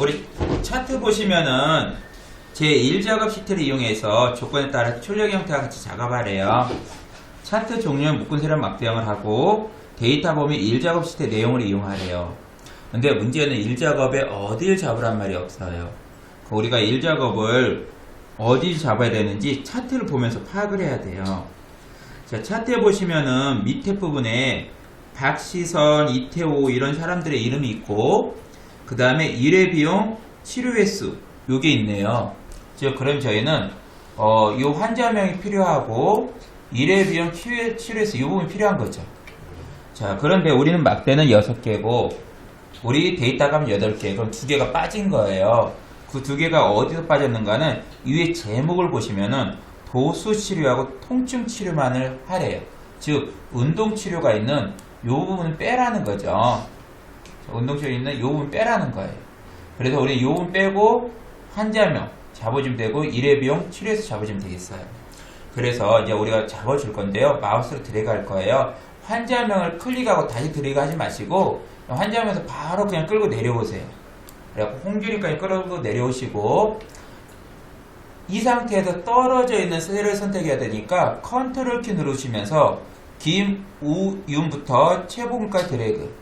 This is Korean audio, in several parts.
우리 차트 보시면은 제1작업 시트를 이용해서 조건에 따라 출력 형태와 같이 작업하래요. 차트 종류는 묶은 세련 막대형을 하고 데이터 범위 1작업 시트 내용을 이용하래요. 근데 문제는 1작업에 어디를 잡으란 말이 없어요. 그 우리가 1작업을 어디 잡아야 되는지 차트를 보면서 파악을 해야 돼요. 자, 차트에 보시면은 밑에 부분에 박시선, 이태호 이런 사람들의 이름이 있고 그 다음에 일회 비용, 치료 횟수 요게 있네요. 즉 그럼 저희는 어, 요 환자명이 필요하고 일회 비용, 치료, 치료 횟수 요 부분이 필요한 거죠. 자 그런데 우리는 막대는 6개고 우리 데이터가 8개 그럼 2개가 빠진 거예요. 그 두 개가 어디서 빠졌는가는 위에 제목을 보시면은 도수 치료하고 통증 치료만을 하래요. 즉 운동 치료가 있는 요 부분은 빼라는 거죠. 자, 운동 치료 있는 요 부분 빼라는 거예요. 그래서 우리 요 부분 빼고 환자명 잡아주면 되고 일회 비용 치료해서 잡아주면 되겠어요. 그래서 이제 우리가 잡아줄 건데요. 마우스로 드래그 할 거예요. 환자명을 클릭하고 다시 드래그 하지 마시고 환자명에서 바로 그냥 끌고 내려오세요. 그래갖고 홍준이까지 끌고 내려오시고 이 상태에서 떨어져 있는 셀을 선택해야 되니까 컨트롤 키 누르시면서 김, 우, 윤부터 최고분까지 드래그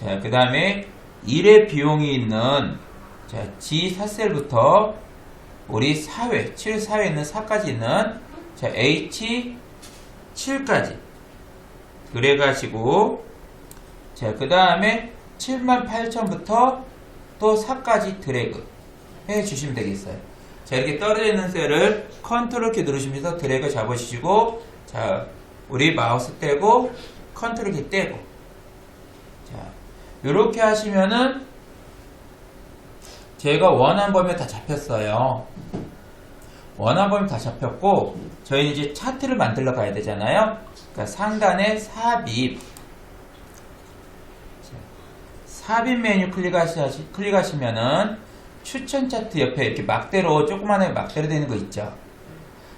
자, 그 다음에 1의 비용이 있는 자, G4셀부터 우리 4회, 7, 4회 있는 4까지 있는 자, H7까지 그래 가지고 자, 그 다음에 78,000부터 또 4까지 드래그 해 주시면 되겠어요. 자, 이렇게 떨어져 있는 셀을 컨트롤 키 누르시면서 드래그 잡으시고, 자, 우리 마우스 떼고, 컨트롤 키 떼고. 자, 요렇게 하시면은, 제가 원한 범위에 다 잡혔어요. 원한 범위 다 잡혔고, 저희는 이제 차트를 만들러 가야 되잖아요. 그러니까 상단에 삽입. 자, 삽입 메뉴 클릭하시, 클릭하시면은, 추천 차트 옆에 이렇게 막대로 조그만하게 막대로 되는 거 있죠.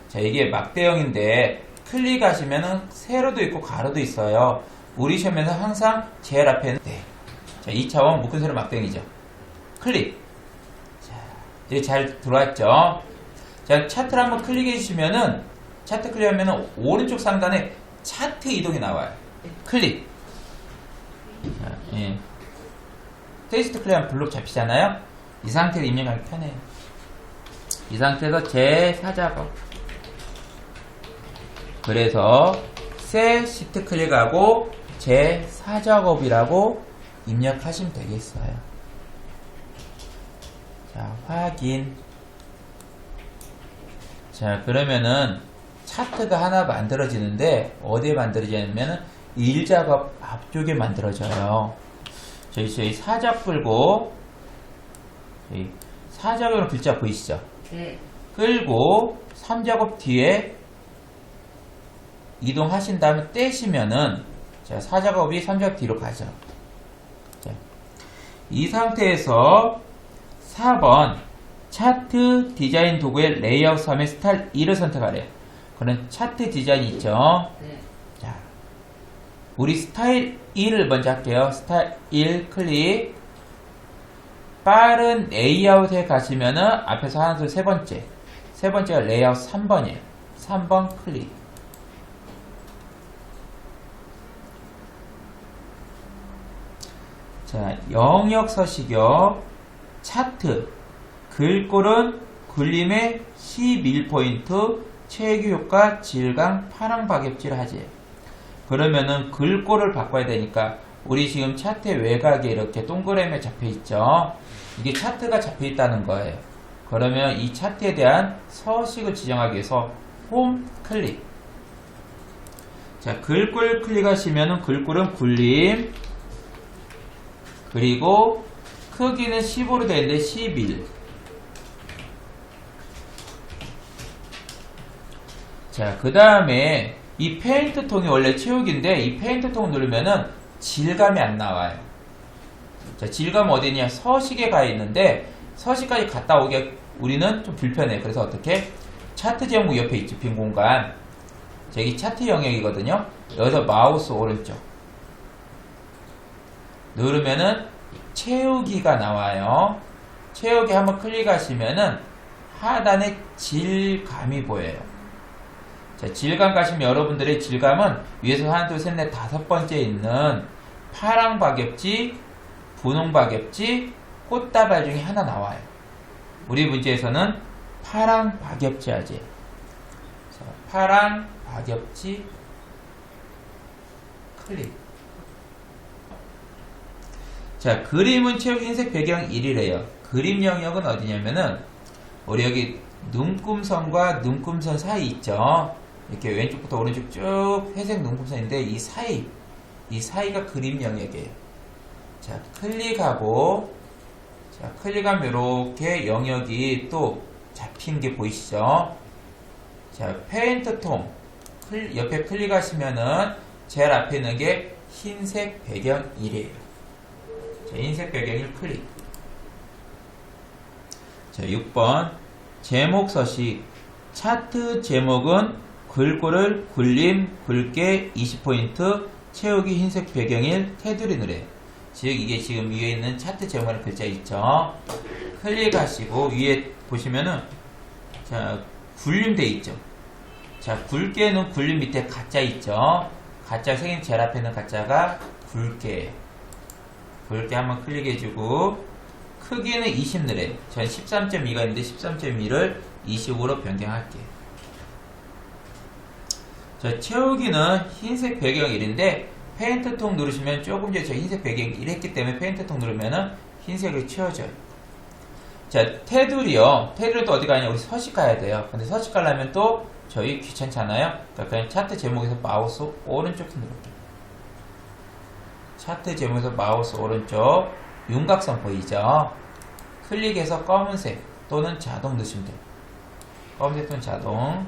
자 이게 막대형인데 클릭하시면은 세로도 있고 가로도 있어요. 우리 시험에서 항상 제일 앞에는 네. 자 2차원 묶은 세로 막대형이죠. 클릭. 자 이제 잘 들어왔죠. 자 차트를 한번 클릭해 주시면은 차트 클릭하면은 오른쪽 상단에 차트 이동이 나와요. 클릭. 자, 예. 테이스트 클릭하면 블록 잡히잖아요. 이 상태로 입력하기 편해요. 이 상태에서 제4작업. 그래서 새 시트 클릭하고 제4작업이라고 입력하시면 되겠어요. 자, 확인. 자, 그러면은 차트가 하나 만들어지는데 어디에 만들어지냐면은 1작업 앞쪽에 만들어져요. 저희 저희 사작 끌고 저희 사작으로 글자 보이시죠? 네. 끌고 3작업 뒤에 이동하신 다음에 떼시면은 자, 4작업이 3작업 뒤로 가죠. 자, 이 상태에서 4번 차트 디자인 도구의 레이아웃 섬의 스타일 1을 선택하래요. 그런 차트 디자인 있죠? 네. 자, 우리 스타일 1을 먼저 할게요. 스타일 1 클릭. 빠른 레이아웃에 가시면은 앞에서 하나, 둘, 세 번째. 세 번째가 레이아웃 3번이에요. 3번 클릭. 자, 영역 서식역, 차트, 글꼴은 굴림의 11포인트, 체규 효과, 질감, 파랑 박엽질 하지. 그러면은 글꼴을 바꿔야 되니까 우리 지금 차트의 외곽에 이렇게 동그라미에 잡혀 있죠. 이게 차트가 잡혀 있다는 거예요. 그러면 이 차트에 대한 서식을 지정하기 위해서 홈 클릭. 자, 글꼴 클릭하시면은 글꼴은 굴림. 그리고 크기는 15로 되어 있는데 11. 자, 그 다음에 이 페인트 통이 원래 채우기인데 이 페인트 통 누르면은 질감이 안 나와요. 자, 질감 어디 있냐? 서식에 가 있는데 서식까지 갔다 오기가 우리는 좀 불편해. 그래서 어떻게? 차트 제목 옆에 있지, 빈 공간. 자, 여기 차트 영역이거든요. 여기서 마우스 오른쪽. 누르면은 채우기가 나와요. 채우기 한번 클릭하시면은 하단에 질감이 보여요. 자, 질감 가시면 여러분들의 질감은 위에서 하나, 둘, 셋, 넷, 다섯 번째 있는 파랑 박엽지, 분홍 박엽지, 꽃다발 중에 하나 나와요. 우리 문제에서는 파랑 박엽지 하지. 자, 파랑 박엽지 클릭. 자, 그림은 채우 흰색 배경 1이래요. 그림 영역은 어디냐면은, 우리 여기 눈금선과 눈금선 사이 있죠? 이렇게 왼쪽부터 오른쪽 쭉 회색 눈금선인데, 이 사이, 이 사이가 그림 영역이에요. 자, 클릭하고, 자, 클릭하면 이렇게 영역이 또 잡힌 게 보이시죠? 자, 페인트 통. 클- 옆에 클릭하시면은, 제일 앞에 있는 게 흰색 배경 1이에요. 자, 흰색 배경을 클릭. 자, 6번. 제목 서식. 차트 제목은 글꼴을 굴림, 굵게 20포인트, 채우기 흰색 배경일 테두리 누래. 즉, 이게 지금 위에 있는 차트 제목의 글자 있죠? 클릭하시고, 위에 보시면은, 자, 굴림돼 있죠? 자, 굵게는 굴림 밑에 가짜 있죠? 가짜 생긴 제일 앞에 있는 가짜가 굵게. 굵게 한번 클릭해주고, 크기는 20 늘에. 전 13.2가 있는데 13.2를 20으로 변경할게요. 자, 채우기는 흰색 배경 1인데, 페인트 통 누르시면 조금 전에 저 흰색 배경 1 했기 때문에 페인트 통 누르면은 흰색이 채워져요. 자, 테두리요. 테두리도 어디 가냐? 우리 서식 가야 돼요. 근데 서식 가려면 또 저희 귀찮잖아요. 그러니까 그냥 차트 제목에서 마우스 오른쪽 누를게요. 차트 제목에서 마우스 오른쪽 윤곽선 보이죠? 클릭해서 검은색 또는 자동 넣으시면 돼요. 검은색 또는 자동.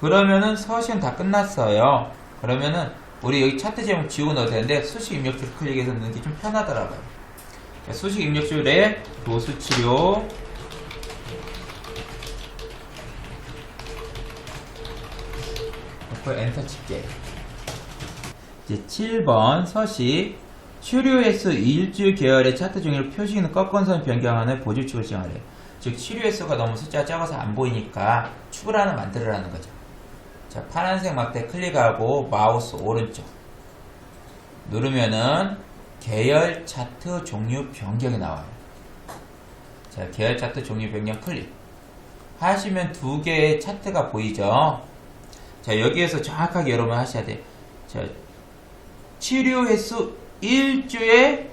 그러면은 서식은 다 끝났어요. 그러면은 우리 여기 차트 제목 지우고 넣어도 되는데 수식 입력줄 클릭해서 넣는 게 좀 편하더라고요. 자, 수식 입력줄에 도수치료 넣고 엔터 칠게. 이제 7번 서식 치료 횟수 일주 계열의 차트 중에 표시 있는 꺾은선 변경하는 보조축을 지정하래. 즉 치료 횟수가 너무 숫자가 작아서 안 보이니까 축을 하나 만들어라는 거죠. 자 파란색 막대 클릭하고 마우스 오른쪽 누르면은 계열 차트 종류 변경이 나와요. 자 계열 차트 종류 변경 클릭 하시면 두 개의 차트가 보이죠. 자 여기에서 정확하게 여러분 하셔야 돼. 자 치료 횟수 1주에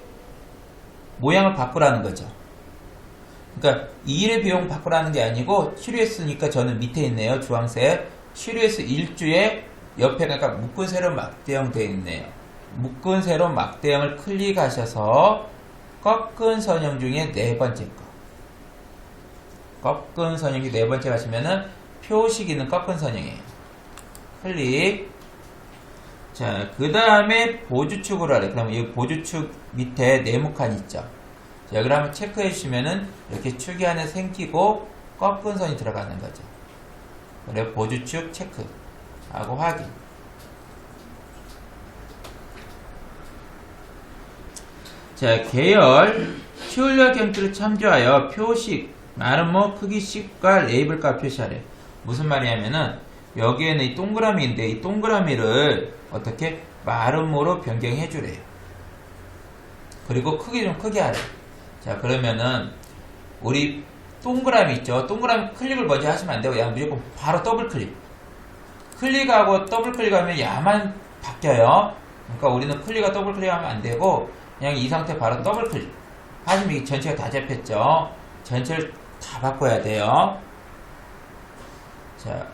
모양을 바꾸라는 거죠. 그러니까 2일의 비용 바꾸라는 게 아니고 치료 횟수니까 저는 밑에 있네요. 주황색. 치료 횟수 1주에 옆에 그러니까 묶은 세로 막대형 되어 있네요. 묶은 세로 막대형을 클릭하셔서 꺾은 선형 중에 네 번째 거. 꺾은 선형이 네 번째 가시면은 표시 기는 꺾은 선형이에요. 클릭. 자, 그 다음에 보주축으로 하래. 그러면 이 보주축 밑에 네모칸 있죠. 자, 한번 체크해 주시면은 이렇게 축이 하나 생기고 꺾은 선이 들어가는 거죠. 그래, 보주축 체크. 하고 확인. 자, 계열, 출력 경투를 참조하여 표식, 마름모 크기씩과 레이블과 표시하래. 무슨 말이냐면은, 여기에는 이 동그라미인데, 이 동그라미를 어떻게 마름모로 변경해 주래요. 그리고 크기 좀 크게 하래. 자, 그러면은, 우리 동그라미 있죠? 동그라미 클릭을 먼저 하시면 안 되고, 야, 무조건 바로 더블 클릭. 클릭하고 더블 클릭하면 야만 바뀌어요. 그러니까 우리는 클릭과 더블 클릭하면 안 되고 그냥 이 상태 바로 더블 클릭 하시면 이 전체가 다 잡혔죠. 전체를 다 바꿔야 돼요. 자,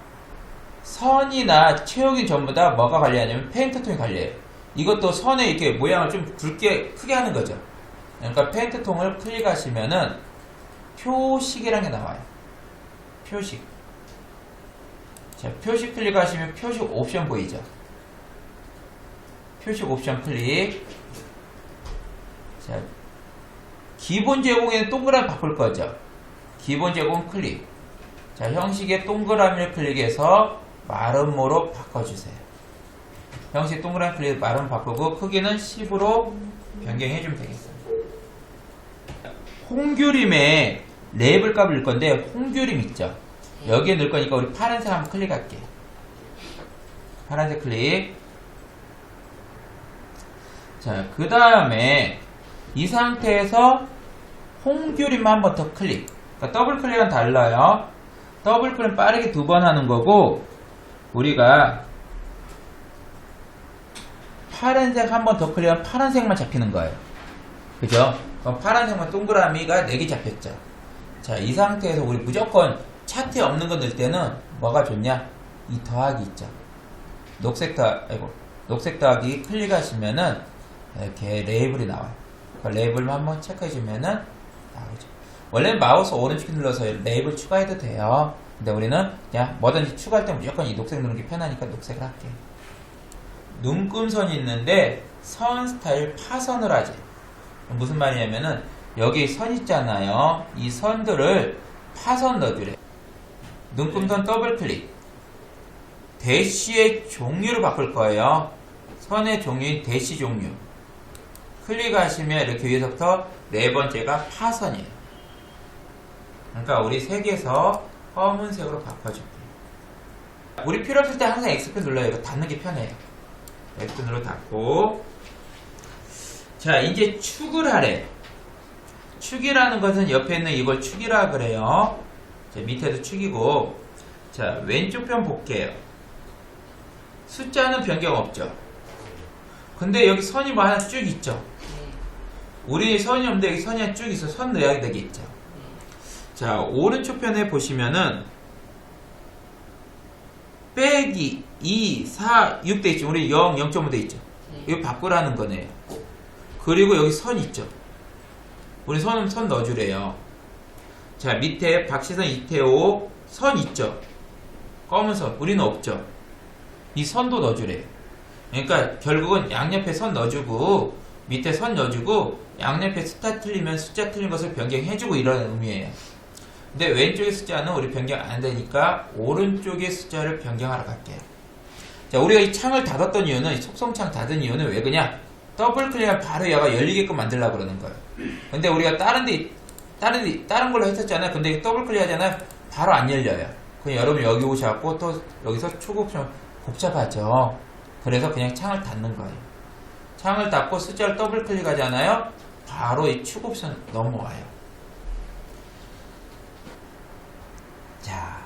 선이나 채우기 전부 다 뭐가 관리하냐면 페인트 통이 관리해요. 이것도 선에 이렇게 모양을 좀 굵게 크게 하는 거죠. 그러니까 페인트 통을 클릭하시면은 표식이라는 게 나와요. 표식. 자, 표시 클릭하시면 표시 옵션 보이죠? 표시 옵션 클릭. 자, 기본 제공에는 동그라미 바꿀 거죠? 기본 제공 클릭. 자, 형식의 동그라미를 클릭해서 마름모로 바꿔주세요. 형식 동그라미 클릭 마름 바꾸고 크기는 10으로 변경해주면 되겠습니다. 홍규림의 레이블 값을 넣을 건데 홍규림 있죠? 여기에 넣을 거니까 우리 파란색 한번 클릭할게. 파란색 클릭. 자, 그 다음에 이 상태에서 홍규림만 한번 더 클릭. 그러니까 더블 클릭은 달라요. 더블 클릭 빠르게 두 번 하는 거고 우리가 파란색 한 번 더 클릭하면 파란색만 잡히는 거예요. 그죠? 그럼 파란색만 동그라미가 4개 잡혔죠. 자, 이 상태에서 우리 무조건 차트에 없는 거 넣을 때는 뭐가 좋냐? 이 더하기 있죠. 녹색 더, 아이고, 녹색 더하기 클릭하시면은 이렇게 레이블이 나와요. 그 레이블만 한번 체크해주면은 나오죠. 원래 마우스 오른쪽 눌러서 레이블 추가해도 돼요. 근데 우리는 그냥 뭐든지 추가할 때 무조건 이 녹색 누르는 게 편하니까 녹색을 할게요. 눈금선이 있는데 선 스타일 파선을 하지. 무슨 말이냐면은 여기 선 있잖아요. 이 선들을 파선 넣어주래. 눈금선 더블 클릭. 대시의 종류를 바꿀 거예요. 선의 종류인 대시 종류. 클릭하시면 이렇게 위에서부터 네 번째가 파선이에요. 그러니까 우리 색에서 검은색으로 바꿔줄게요. 우리 필요 없을 때 항상 X표 눌러요. 이거 닫는 게 편해요. 눌러 닫고. 자, 이제 축을 하래. 축이라는 것은 옆에 있는 이걸 축이라 그래요. 자, 밑에도 축이고. 자, 왼쪽 편 볼게요. 숫자는 변경 없죠. 근데 여기 선이 뭐 하나 쭉 있죠. 우리 선이 없는데 여기 선이 하나 쭉 있어. 선 넣어야 되겠죠. 자, 오른쪽 편에 보시면은 빼기 2, 4, 6 돼 있죠. 우리 0, 0.5 돼 있죠. 이거 바꾸라는 거네요. 그리고 여기 선 있죠. 우리 선은 선 넣어주래요. 자, 밑에 박시선, 이태호 선 있죠. 검은 선. 우리는 없죠. 이 선도 넣어주래요. 그러니까 결국은 양옆에 선 넣어주고 밑에 선 넣어주고 양옆에 숫자 틀리면 숫자 틀린 것을 변경해주고 이런 의미예요. 근데 왼쪽의 숫자는 우리 변경 안 되니까 오른쪽의 숫자를 변경하러 갈게요. 자, 우리가 이 창을 닫았던 이유는 이 속성창 닫은 이유는 왜 그냥 더블 클릭하면 바로 얘가 열리게끔 만들려고 그러는 거예요. 근데 우리가 다른 데 다른 데 다른 걸로 했었잖아요. 근데 더블 클릭하잖아요. 바로 안 열려요. 그냥 여러분 여기 오셔갖고 또 여기서 초급처럼 복잡하죠. 그래서 그냥 창을 닫는 거예요. 창을 닫고 숫자를 더블 클릭하잖아요. 바로 이축 옵션 넘어와요. 자,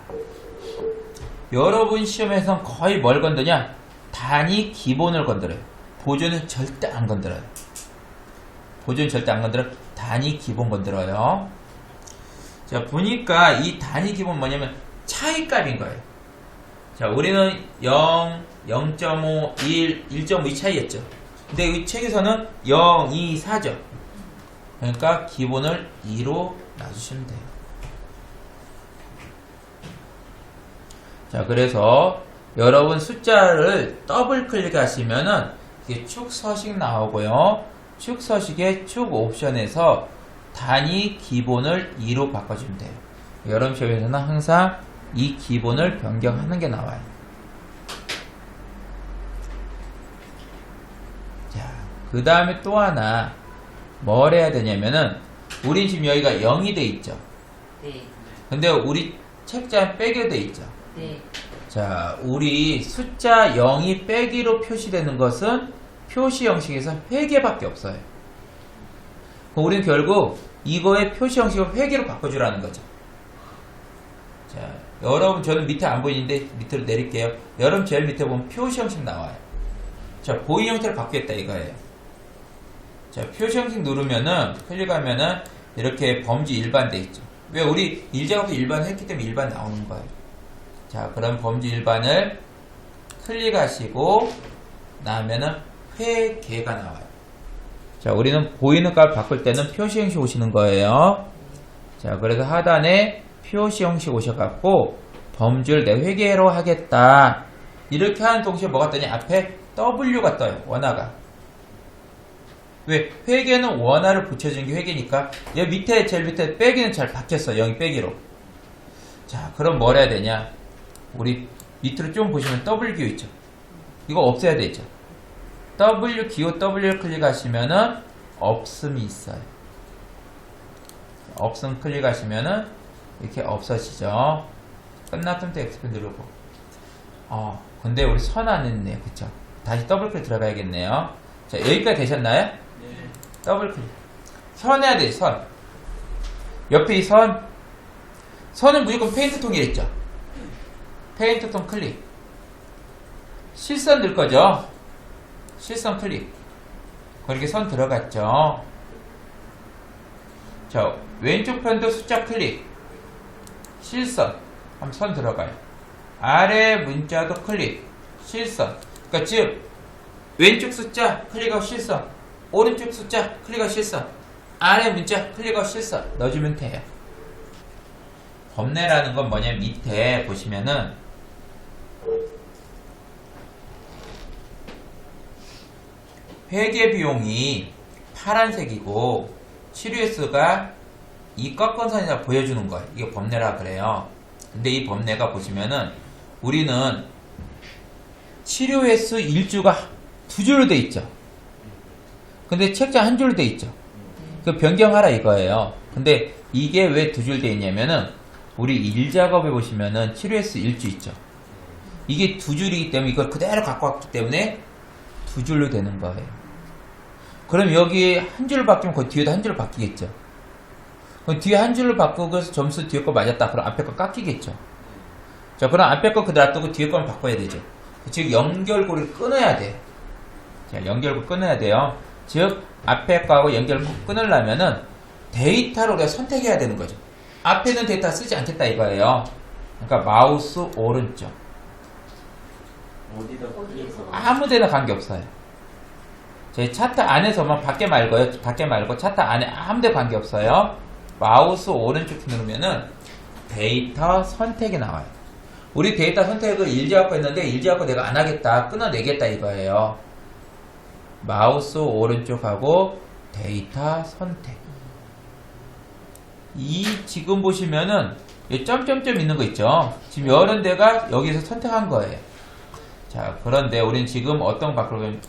여러분 시험에선 거의 뭘 건드냐? 단위 기본을 건드려요. 보조는 절대 안 건드려요. 보조는 절대 안 건드려요. 단위 기본 건드려요. 자, 보니까 이 단위 기본 뭐냐면 차이값인 거예요. 자, 우리는 0, 0.5, 1, 1.5이 차이였죠. 근데 이 책에서는 0, 2, 4죠. 그러니까 기본을 2로 놔주시면 돼요. 자, 그래서 여러분 숫자를 더블 클릭하시면은 이게 축 서식 나오고요. 축 서식의 축 옵션에서 단위 기본을 2로 바꿔주면 돼요. 여러분 시험에서는 항상 이 기본을 변경하는 게 나와요. 자, 그 다음에 또 하나 뭘 해야 되냐면은 우리 지금 여기가 0이 돼 있죠. 네, 근데 우리 책자에 빼게 돼 있죠. 네, 자, 우리 숫자 0이 빼기로 표시되는 것은 표시 형식에서 회계밖에 없어요. 그럼 우리는 결국 이거의 표시 형식을 회계로 바꿔주라는 거죠. 자, 여러분 저는 밑에 안 보이는데 밑으로 내릴게요. 여러분 제일 밑에 보면 표시 형식 나와요. 자, 보이 형태를 바꾸겠다 이거예요. 자, 표시 형식 누르면은 클릭하면은 이렇게 범지 일반 돼 있죠. 왜 우리 일작업도 일반 했기 때문에 일반 나오는 거예요. 자, 그럼 범지 일반을 클릭하시고 나면은 회계가 나와요. 자, 우리는 보이는 값 바꿀 때는 표시 형식 오시는 거예요. 자, 그래서 하단에 표시 형식 오셔갖고 범주를 내 회계로 하겠다. 이렇게 하는 동시에 뭐가 뜨냐? 앞에 W가 떠요. 원화가. 왜? 회계는 원화를 붙여준 게 회계니까 여기 밑에 제일 밑에 빼기는 잘 박혔어. 0이 빼기로. 자, 그럼 뭘 해야 되냐? 우리 밑으로 좀 보시면 W 기호 있죠. 이거 없애야 되죠. W 기호 W 클릭하시면은 없음이 있어요. 없음 클릭하시면은 이렇게 없어지죠. 끝났으면 또 X표 누르고. 어, 근데 우리 선 안 했네요. 그쵸? 다시 더블 클릭 들어가야겠네요. 자, 여기까지 되셨나요? 더블 클릭. 선 해야 돼, 선. 옆에 이 선. 선은 무조건 페인트 통이랬죠? 페인트 통 클릭. 실선 늘 거죠? 실선 클릭. 그렇게 선 들어갔죠? 자, 왼쪽 편도 숫자 클릭. 실선. 한번 선 들어가요. 아래 문자도 클릭. 실선. 그러니까 즉, 왼쪽 숫자 클릭하고 실선. 오른쪽 숫자 클릭하고 실선. 아래 문자 클릭하고 실선. 넣어주면 돼요. 범례라는 건 뭐냐면 밑에 보시면은 회계 비용이 파란색이고 치료횟수가 이 꺾은 선이라 보여주는 거예요. 이게 범례라 그래요. 근데 이 범례가 보시면은 우리는 치료횟수 1주가 두 줄로 돼 있죠. 근데 책자 한 줄로 돼 있죠. 그 변경하라 이거예요. 근데 이게 왜 두 줄 돼 있냐면은 우리 일 작업에 보시면은 치료횟수 1주 있죠. 이게 두 줄이기 때문에 이걸 그대로 갖고 왔기 때문에 두 줄로 되는 거예요. 그럼 여기 한 줄 바뀌면 그 뒤에도 한 줄 바뀌겠죠. 그럼 뒤에 한 줄을 바꾸고 점수 뒤에 거 맞았다. 그럼 앞에 거 깎이겠죠. 자, 그럼 앞에 거 그대로 놔두고 뒤에 거는 바꿔야 되죠. 즉, 연결고리를 끊어야 돼. 자, 연결고 끊어야 돼요. 즉, 앞에 거하고 연결고 끊으려면은 데이터를 우리가 선택해야 되는 거죠. 앞에는 데이터 쓰지 않겠다 이거예요. 그러니까 마우스 오른쪽. 아무 데나 관계없어요. 저희 차트 안에서만 밖에 말고요. 밖에 말고 차트 안에 아무 데 관계 없어요. 마우스 오른쪽 누르면은 데이터 선택이 나와요. 우리 데이터 선택을 일제하고 했는데 일제하고 내가 안 하겠다. 끊어내겠다 이거예요. 마우스 오른쪽하고 데이터 선택. 이 지금 보시면은 이 점점점 있는 거 있죠. 지금 여러 데가 여기서 선택한 거예요. 자, 그런데 우리는 지금 어떤 거 바꾸려면,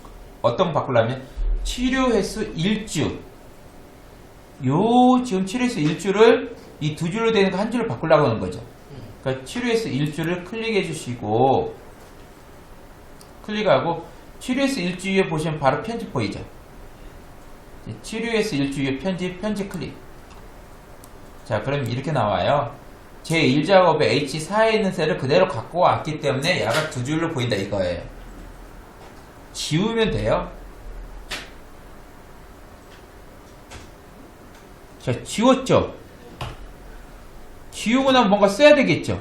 어떤 거 바꾸려면, 치료 횟수 1주. 요, 지금 치료 횟수 1주를 이 두 줄로 되는 거 한 줄로 바꾸려고 하는 거죠. 그러니까 치료 횟수 1주를 클릭해 주시고, 클릭하고, 치료 횟수 1주에 보시면 바로 편집 보이죠? 치료 횟수 1주에 편집, 편집 클릭. 자, 그럼 이렇게 나와요. 제 1작업에 H4에 있는 셀을 그대로 갖고 왔기 때문에 야가 두 줄로 보인다 이거예요. 지우면 돼요. 자, 지웠죠? 지우고 나면 뭔가 써야 되겠죠?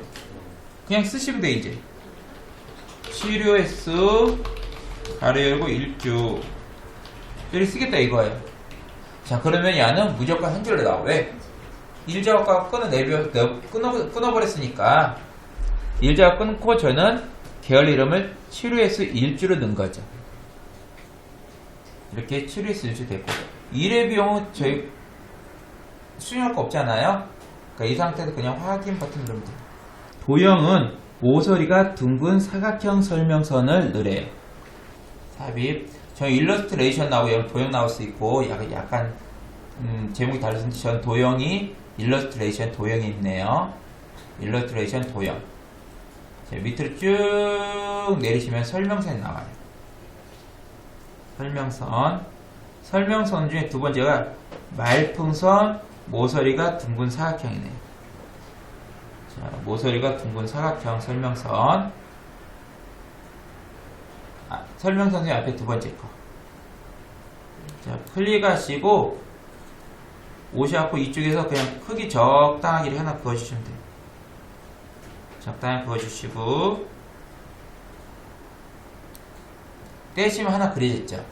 그냥 쓰시면 돼, 이제. 치료 횟수, 가로 열고 1주. 이렇게 쓰겠다 이거예요. 자, 그러면 야는 무조건 한 줄로 나와. 왜? 일자가 끊어내려, 끊어, 끊어버렸으니까 일자가 끊고 저는 계열 이름을 치료해서 일주로 넣은 거죠. 이렇게 치료해서 일주 됐고 일의 비용은 저희 수정할 거 없잖아요. 그러니까 이 상태에서 그냥 확인 버튼 누르면 돼요. 도형은 모서리가 둥근 사각형 설명선을 느래요. 삽입. 저 일러스트레이션 나오고 도형 나올 수 있고 약간, 약간 음, 제목이 다르신데 전 도형이 일러스트레이션 도형이 있네요. 일러스트레이션 도형. 자, 밑으로 쭉 내리시면 설명선이 나와요. 설명선. 설명선 중에 두 번째가 말풍선 모서리가 둥근 사각형이네요. 자, 모서리가 둥근 사각형 설명선. 아, 설명선 중에 앞에 두 번째 거. 자, 클릭하시고 오시갖고 이쪽에서 그냥 크기 적당하게 하나 그어주시면 돼요. 적당히 그어주시고 떼시면 하나 그려졌죠.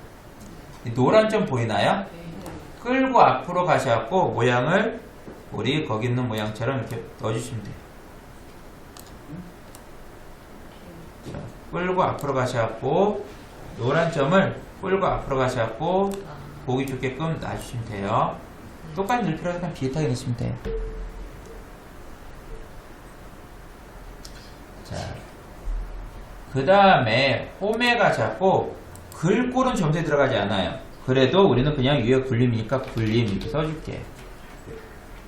이 노란 점 보이나요? 끌고 앞으로 가셔갖고 모양을 우리 거기 있는 모양처럼 이렇게 넣어주시면 돼요. 자, 끌고 앞으로 가셔갖고 노란 점을 끌고 앞으로 가셔갖고 보기 좋게끔 놔주시면 돼요. 똑같이 넣을 필요해서 그냥 비슷하게 넣으시면 돼요. 자, 그 다음에 홈에가 자꾸 글꼴은 점수에 들어가지 않아요. 그래도 우리는 그냥 위에 굴림이니까 굴림 이렇게 써줄게.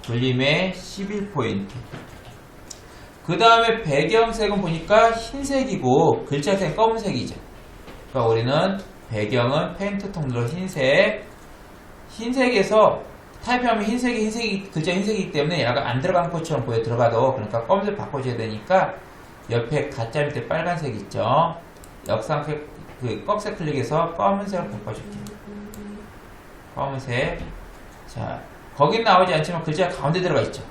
돌림에 11포인트. 그 다음에 배경색은 보니까 흰색이고 글자색 검은색이죠. 그러니까 우리는 배경은 페인트 톤으로 흰색. 흰색에서 타입하면 흰색이 흰색이 글자 흰색이기 때문에 약간 안 들어간 것처럼 보여 들어가도 그러니까 검은색 바꿔줘야 되니까 옆에 가짜 밑에 빨간색 있죠. 역삼색 그 꺽쇠 클릭해서 검은색을 바꿔줄게요. 검은색. 자, 거긴 나오지 않지만 글자 가운데 들어가 있죠.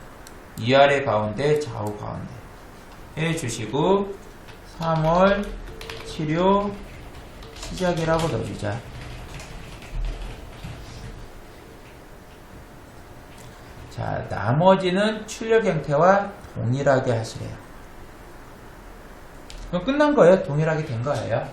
위아래 가운데, 좌우 가운데. 해주시고, 3월 치료 시작이라고 넣어주자. 자, 나머지는 출력 형태와 동일하게 하시래요. 그럼 끝난 거예요. 동일하게 된 거예요.